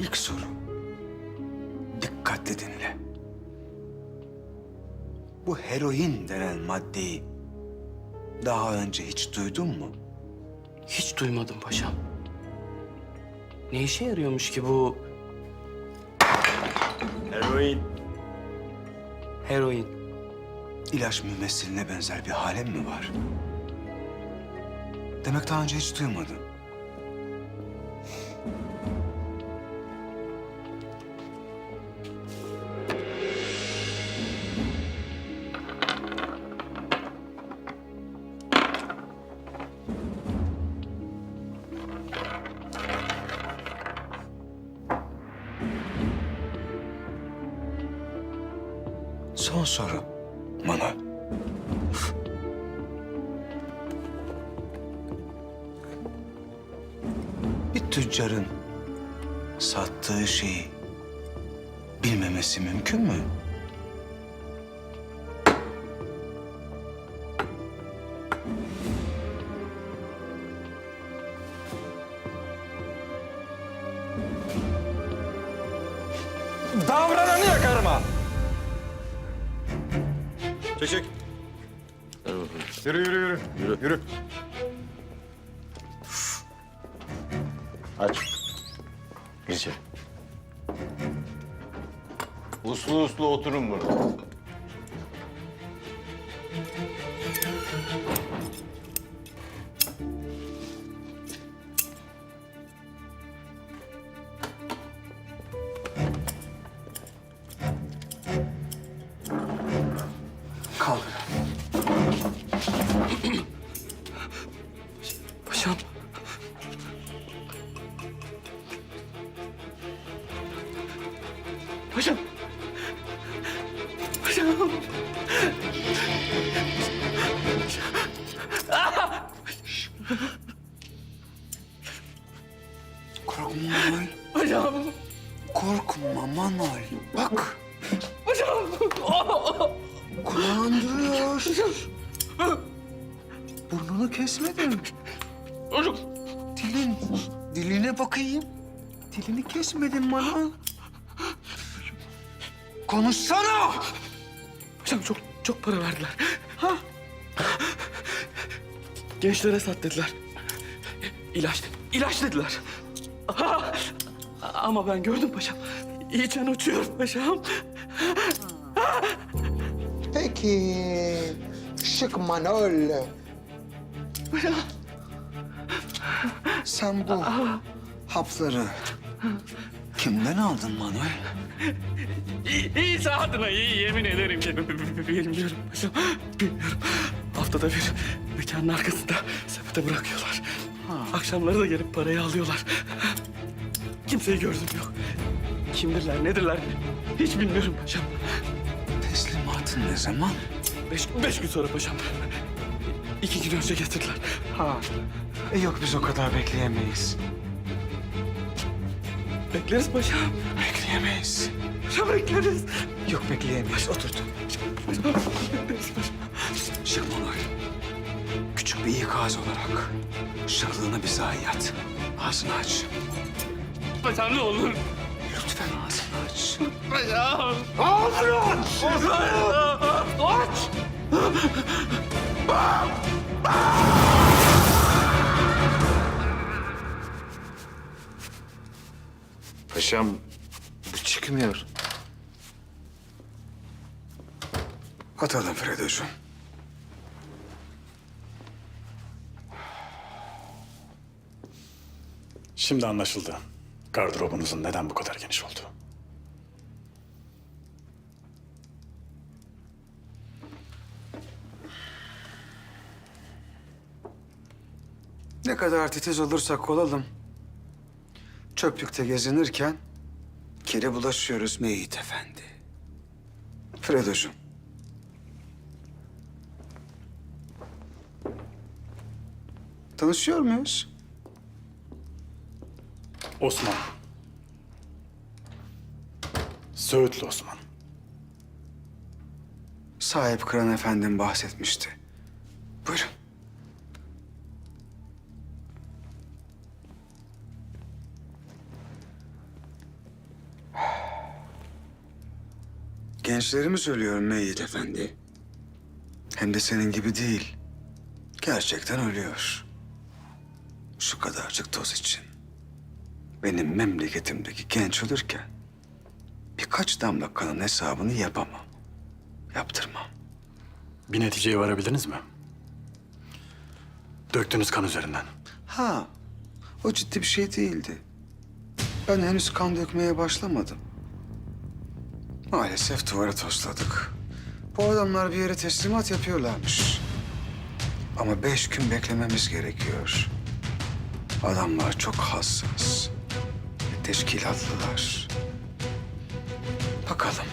İlk soru. Dikkatle dinle. Bu heroin denen maddeyi daha önce hiç duydun mu? Hiç duymadım paşam. Ne işe yarıyormuş ki bu Eroin. heroin? İlaç mümessiline benzer bir halin mi var? Demek daha önce hiç duymadın. Son soru. Manuel. Bir tüccarın sattığı şeyi bilmemesi mümkün mü? Davrananı Çek çek. Yürü yürü yürü. Yürü. Yürü. Aç. Gir içeri. Uslu uslu oturun burada. Kaldır. Paşam. Paşam. Paşam. Korkma Manuel. Paşam. Korkma Manuel. Bak Paşam. Kulağın duruyor. Burnunu kesmedin. Çocuk. Dilin, diline bakayım. Dilini kesmedin Manuel. Konuşsana. Paşam çok çok para verdiler. Ha? Gençlere sat dediler. İlaç, ilaç dediler. Ama ben gördüm paşam. İçen uçuyor paşam. Peki Şık Manol Sen bu hapları kimden aldın Manuel? İyi, iyi adına iyi yemin ederim ki bilmiyorum. Bilmiyorum. Haftada bir mekanın arkasında sepete bırakıyorlar. Akşamları da gelip parayı alıyorlar. Kimseyi gördüm yok. Kimdirler nedirler hiç bilmiyorum paşam. Teslimatın ne zaman? Beş, beş gün sonra paşam. İki gün önce getirdiler. Ha. E yok biz o kadar bekleyemeyiz. Bekleriz paşam. Bekleyemeyiz. Paşam bekleriz. Yok bekleyemeyiz. Oturt. Paşam bekleriz paşam. Küçük bir ikaz olarak şırlığına bir zayiat. Ağzını aç. Paşam ne olur. Lütfen ağzını aç. Paşam. Paşam bu çıkmıyor. Atalım Fredo'cuğum. Şimdi anlaşıldı. Gardırobunuzun neden bu kadar geniş olduğu. Kadar titiz olursak olalım. Çöplükte gezinirken kire bulaşıyoruz Meyit Efendi. Fredo'cuğum. Tanışıyor muyuz? Osman. Söğütlü Osman. Sahip Kıran Efendim bahsetmişti. Buyurun. Gençlerimiz ölüyor Meyit Efendi. Hem de senin gibi değil. Gerçekten ölüyor. Şu kadarcık toz için. Benim memleketimdeki genç ölürken birkaç damla kanın hesabını yapamam. Yaptırmam. Bir neticeye varabildiniz mi? Döktünüz kan üzerinden. Ha, o ciddi bir şey değildi. Ben henüz kan dökmeye başlamadım. Maalesef duvara tosladık. Bu adamlar bir yere teslimat yapıyorlarmış. Ama beş gün beklememiz gerekiyor. Adamlar çok hassas. Teşkilatlılar. Bakalım.